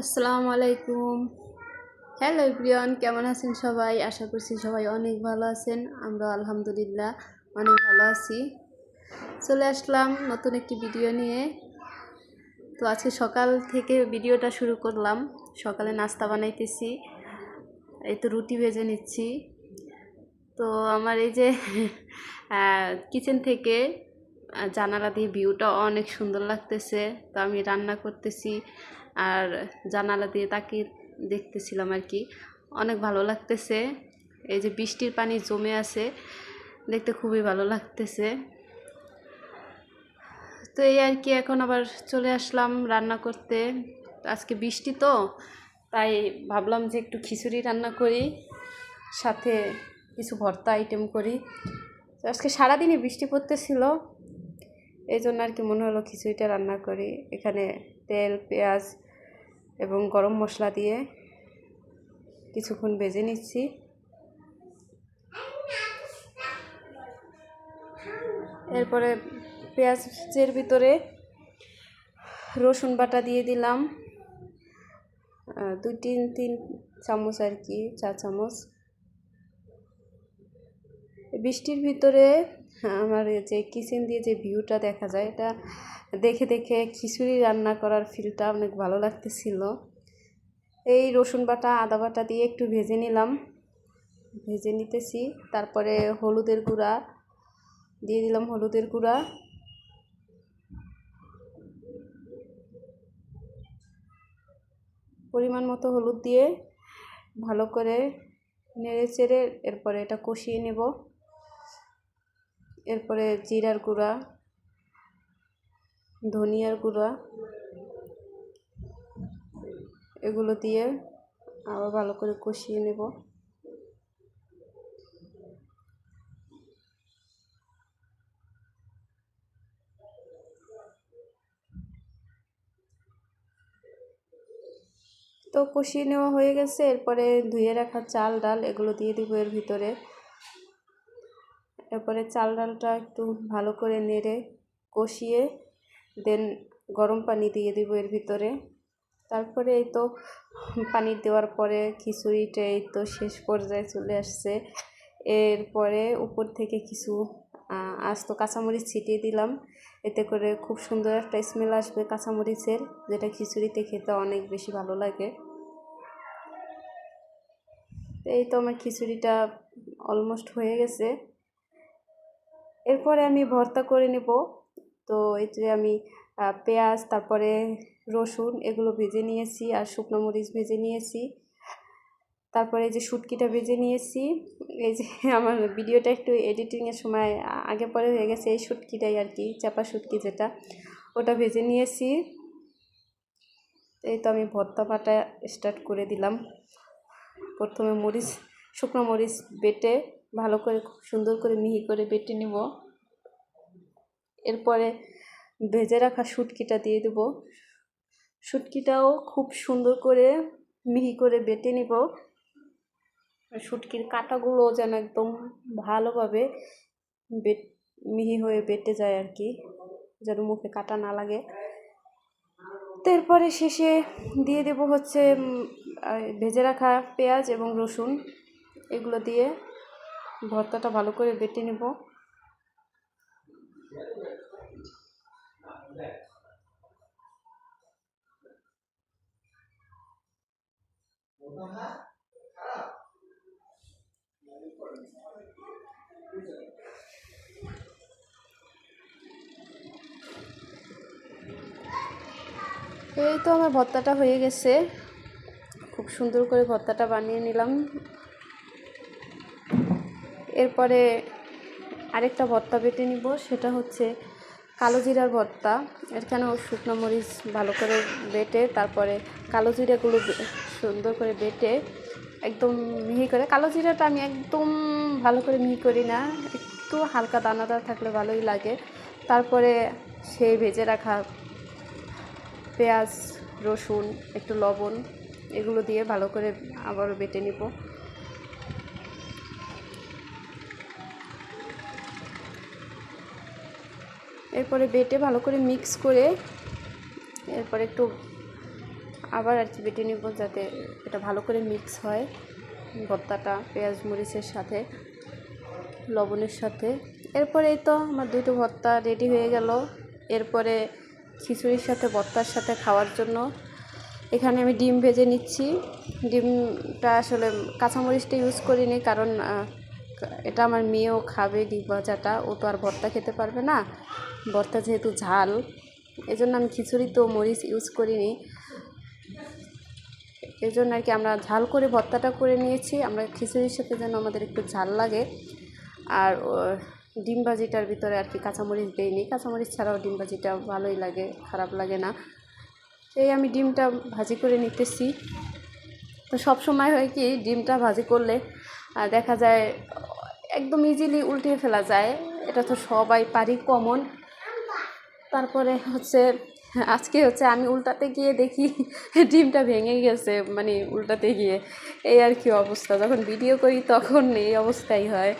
আসসালামু আলাইকুম। Hello everyone কেমন আছেন সবাই? আশা করছি সবাই অনেক ভালো আছেন। আমরা আলহামদুলিল্লাহ অনেক ভালো আছি। চলে আসলাম নতুন একটি ভিডিও নিয়ে। তো আজকে সকাল থেকে ভিডিওটা শুরু করলাম। সকালে নাস্তা বানাইতেছি। এই তো রুটি ভেজে নিচ্ছি। তো আমার এই যে কিচেন থেকে জানালা দিয়ে ভিউটা অনেক সুন্দর লাগতেছে। তো আমি রান্না করতেছি। আর জানালা দিয়ে তাকিয়ে দেখতেছিলাম আর কি। অনেক ভালো লাগতেছে। এই যে বৃষ্টির পানি জমে আছে, দেখতে খুবই ভালো লাগতেছে। তো এই আর কি, এখন আবার চলে আসলাম রান্না করতে। আজকে বৃষ্টি তো, তাই ভাবলাম যে একটু খিচুড়ি রান্না করি, সাথে কিছু ভর্তা আইটেম করি। আজকে সারাদিনই বৃষ্টি পড়তেছিল। এই জন্য আর কি মনে হলো খিচুড়িটা রান্না করি। এখানে তেল, পেঁয়াজ এবং গরম মশলা দিয়ে কিছুক্ষণ ভেজে নিচ্ছি। এরপরে পেঁয়াজের ভিতরে রসুন বাটা দিয়ে দিলাম। দুই তিন তিন চামচ আর কি, চা চামচ। বৃষ্টির ভিতরে আমার যে কিচেন দিয়ে যে ভিউটা দেখা যায়, এটা দেখে দেখে খিচুড়ি রান্না করার ফিলটা অনেক ভালো লাগতেছিল। এই রসুন বাটা, আদা বাটা দিয়ে একটু ভেজে নিলাম। ভেজে নিতেছি, তারপরে হলুদের গুঁড়া দিয়ে দিলাম হলুদের গুঁড়া। পরিমাণ মতো হলুদ দিয়ে ভালো করে নেড়ে চেড়ে এরপরে এটা কষিয়ে নেব। এরপরে জিরার গুঁড়া, ধনিয়ার গুঁড়া, এগুলো দিয়ে আবার ভালো করে কষিয়ে নেব। তো কষিয়ে নেওয়া হয়ে গেছে। এরপরে ধুয়ে রাখা চাল, ডাল এগুলো দিয়ে দিব এর ভিতরে। এরপরে চাল ডালটা একটু ভালো করে নেড়ে কষিয়ে দেন গরম পানি দিয়ে দিব এর ভিতরে। তারপরে এই তো পানি দেওয়ার পরে খিচুড়িটা এই তো শেষ পর্যায়ে চলে আসছে। এরপরে উপর থেকে কিছু আহ, আস্ত কাঁচামরিচ ছিটিয়ে দিলাম। এতে করে খুব সুন্দর একটা স্মেল আসবে কাঁচামরিচের যেটা খিচুড়িতে খেতে অনেক বেশি ভালো লাগে। এই তো আমার খিচুড়িটা অলমোস্ট হয়ে গেছে। এরপরে আমি ভর্তা করে নেব। তো যে আমি পেঁয়াজ, তারপরে রসুন এগুলো ভেজে নিয়েছি আর শুকনো মরিচ ভেজে নিয়েছি। তারপরে যে শুটকিটা ভেজে নিয়েছি। এই যে আমার ভিডিওটা একটু এডিটিংয়ের সময় আগে পরে হয়ে গেছে এই শুটকিটাই আর কি, চাপা শুটকি যেটা, ওটা ভেজে নিয়েছি। এই তো আমি ভর্তা পাটা স্টার্ট করে দিলাম। প্রথমে মরিচ, শুকনো মরিচ বেটে ভালো করে, খুব সুন্দর করে মিহি করে বেটে নিব। এরপরে ভেজে রাখা শুটকিটা দিয়ে দেব। শুটকিটাও খুব সুন্দর করে মিহি করে বেটে নিব। শুটকির কাঁটাগুলো যেন একদম ভালোভাবে বেট, মিহি হয়ে বেটে যায় আর কি, যেন মুখে কাটা না লাগে। তারপরে শেষে দিয়ে দেব হচ্ছে ভেজে রাখা পেঁয়াজ এবং রসুন। এগুলো দিয়ে ভর্তাটা ভালো করে বেটে নেব। এই তো আমার ভর্তাটা হয়ে গেছে। খুব সুন্দর করে ভর্তাটা বানিয়ে নিলাম। এরপরে আরেকটা ভর্তা বেটে নিব, সেটা হচ্ছে কালো জিরার ভর্তা। এখানেও শুকনো মরিচ ভালো করে বেটে, তারপরে কালো জিরাগুলো সুন্দর করে বেটে, একদম মিহি করে। কালো জিরাটা আমি একদম ভালো করে মিহি করি না, একটু হালকা দানাদার থাকলে ভালোই লাগে। তারপরে সেই ভেজে রাখা পেঁয়াজ, রসুন, একটু লবণ, এগুলো দিয়ে ভালো করে আবারও বেটে নিব। এরপরে বেটে ভালো করে মিক্স করে এরপরে একটু আবার আর কি বেটে নিব যাতে এটা ভালো করে মিক্স হয় ভর্তাটা, পেঁয়াজ, মরিচের সাথে, লবণের সাথে। এরপরে এই তো আমার দুটো ভর্তা রেডি হয়ে গেল। এরপরে খিচুড়ির সাথে, ভর্তার সাথে খাওয়ার জন্য। এখানে আমি ডিম ভেজে নিচ্ছি। ডিমটা আসলে কাঁচামরিচটা ইউজ করিনি কারণ এটা আমার মেয়েও খাবে, ডিম ভাজাটা। ও তো আর ভর্তা খেতে পারবে না। ভর্তা যেহেতু ঝাল, এজন্য আমি খিচুড়ি তো মরিচ ইউজ করিনি। এই জন্য আর কি আমরা ঝাল করে ভর্তাটা করে নিয়েছি। আমরা খিচুড়ির সাথে যেন আমাদের একটু ঝাল লাগে। আর ডিম ভাজিটার ভিতরে আর কি কাঁচামরিচ দেইনি। কাঁচামরিচ ছাড়াও ডিম ভাজিটা ভালোই লাগে, খারাপ লাগে না। এই আমি ডিমটা ভাজি করে নিতেছি। তো সব সময় হয় কি, ডিমটা ভাজি করলে দেখা যায় একদম ইজিলি উল্টিয়ে ফেলা যায়। এটা তো সবাই পারি কমন তারপরে হচ্ছে, আজকে হচ্ছে আমি উল্টাতে গিয়ে দেখি ডিমটা ভেঙে গেছে মানে উল্টাতে গিয়ে। এই আর কি অবস্থা, যখন ভিডিও করি তখন এই অবস্থাই হয়।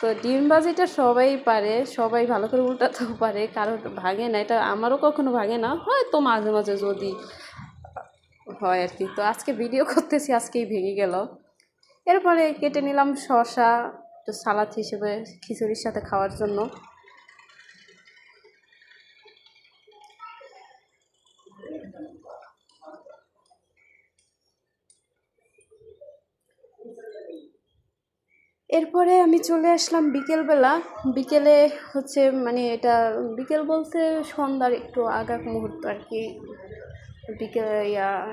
তো ডিম ভাজিটা সবাই পারে, সবাই ভালো করে উল্টাতেও পারে কারোর ভাঙে না, এটা আমারও কখনো ভাঙে না, হয়তো মাঝে মাঝে যদি হয় আর কি। তো আজকে ভিডিও করতেছি, আজকেই ভেঙে গেল। এরপরে কেটে নিলাম শসা একটু সালাদ হিসেবে খিচুড়ির সাথে খাওয়ার জন্য। এরপরে আমি চলে আসলাম বিকেলবেলা। বিকেলে হচ্ছে মানে এটা বিকেল বলতে সন্ধ্যার একটু আগাক মুহূর্ত আর কি। বিকেল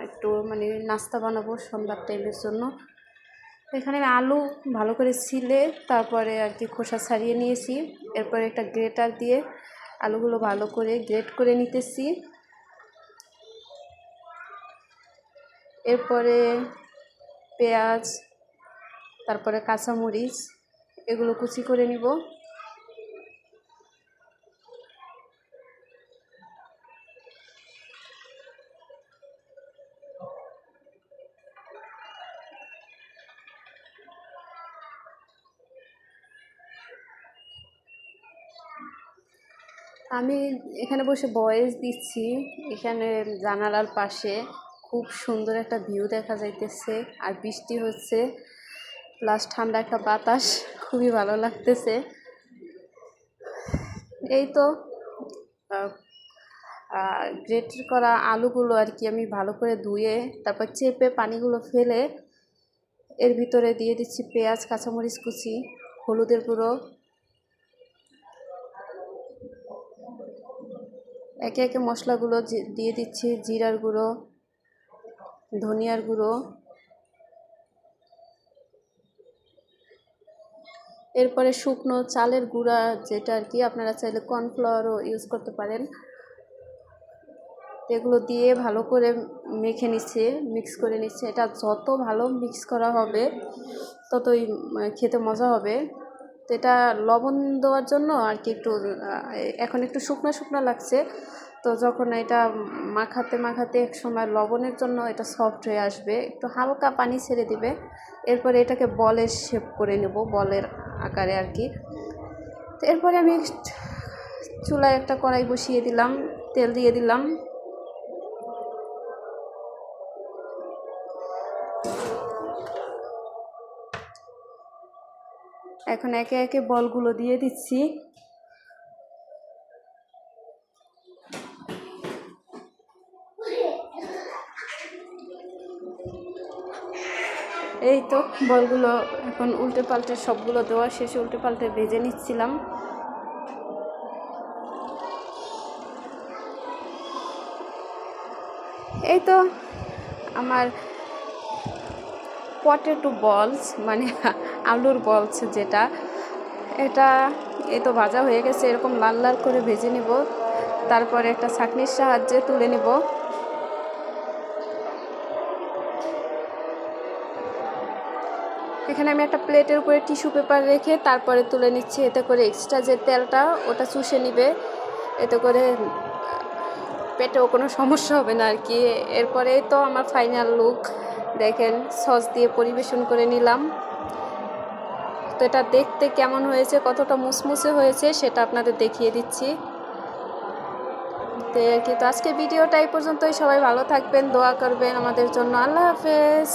একটু মানে নাস্তা বানাবো সন্ধ্যার টাইমের জন্য। এখানে আমি আলু ভালো করে ছিলে তারপরে আর কি খোসা ছাড়িয়ে নিয়েছি। এরপরে একটা গ্রেটার দিয়ে আলুগুলো ভালো করে গ্রেট করে নিতেছি। এরপরে পেঁয়াজ, তারপরে কাঁচামরিচ, এগুলো কুচি করে নিব। আমি এখানে বসে ভয়েস দিচ্ছি। এখানে জানালার পাশে খুব সুন্দর একটা ভিউ দেখা যাইতেছে আর বৃষ্টি হচ্ছে। প্লাস ঠান্ডা একটা বাতাস, খুবই ভালো লাগতেছে। এই তো গ্রেট করা আলুগুলো আর কি আমি ভালো করে ধুয়ে, তারপর চেপে পানিগুলো ফেলে এর ভিতরে দিয়ে দিচ্ছি পেঁয়াজ, কাঁচামরিচ কুচি, হলুদের গুঁড়ো একে একে মশলাগুলো দিয়ে দিচ্ছি, জিরার গুঁড়ো, ধনিয়ার গুঁড়ো। এরপরে শুকনো চালের গুঁড়া যেটা আর কি, আপনারা চাইলে কর্নফ্লাওয়ারও ইউজ করতে পারেন। এগুলো দিয়ে ভালো করে মেখে নিচ্ছে মিক্স করে নিচ্ছে। এটা যত ভালো মিক্স করা হবে, ততই খেতে মজা হবে। তো এটা লবণ দেওয়ার জন্য আর কি একটু এখন একটু শুকনো শুকনো লাগছে। তো যখন এটা মাখাতে মাখাতে এক সময় লবণের জন্য এটা সফট হয়ে আসবে, একটু হালকা পানি ছেড়ে দিবে। এরপরে এটাকে বলের শেপ করে নেব, বলের আকারে আর কি। তো এরপরে আমি চুলায় একটা কড়াই বসিয়ে দিলাম, তেল দিয়ে দিলাম। এখন একে একে বলগুলো দিয়ে দিচ্ছি। এই তো বলগুলো এখন উল্টে পাল্টে সবগুলো দেওয়া শেষে উল্টে পাল্টে ভেজে নিচ্ছিলাম। এই তো আমার পটেটো বলস মানে আলুর বলস যেটা, এটা এই তো ভাজা হয়ে গেছে, এরকম লাল লাল করে ভেজে নিব। তারপরে একটা ছাঁকনির সাহায্যে তুলে নিব। এখানে আমি একটা প্লেটের উপরে টিস্যু পেপার রেখে তারপরে তুলে নিচ্ছি, এতে করে এক্সট্রা যে তেলটা, ওটা চুষে নিবে। এতে করে পেটেও কোনো সমস্যা হবে না আর কি। এরপরে তো আমার ফাইনাল লুক, দেখেন, সস দিয়ে পরিবেশন করে নিলাম। তো এটা দেখতে কেমন হয়েছে, কতটা মুসমুসে হয়েছে সেটা আপনাদের দেখিয়ে দিচ্ছি। তো আর কি তো আজকে ভিডিওটা এই পর্যন্তই। সবাই ভালো থাকবেন, দোয়া করবেন আমাদের জন্য। আল্লাহ হাফেজ।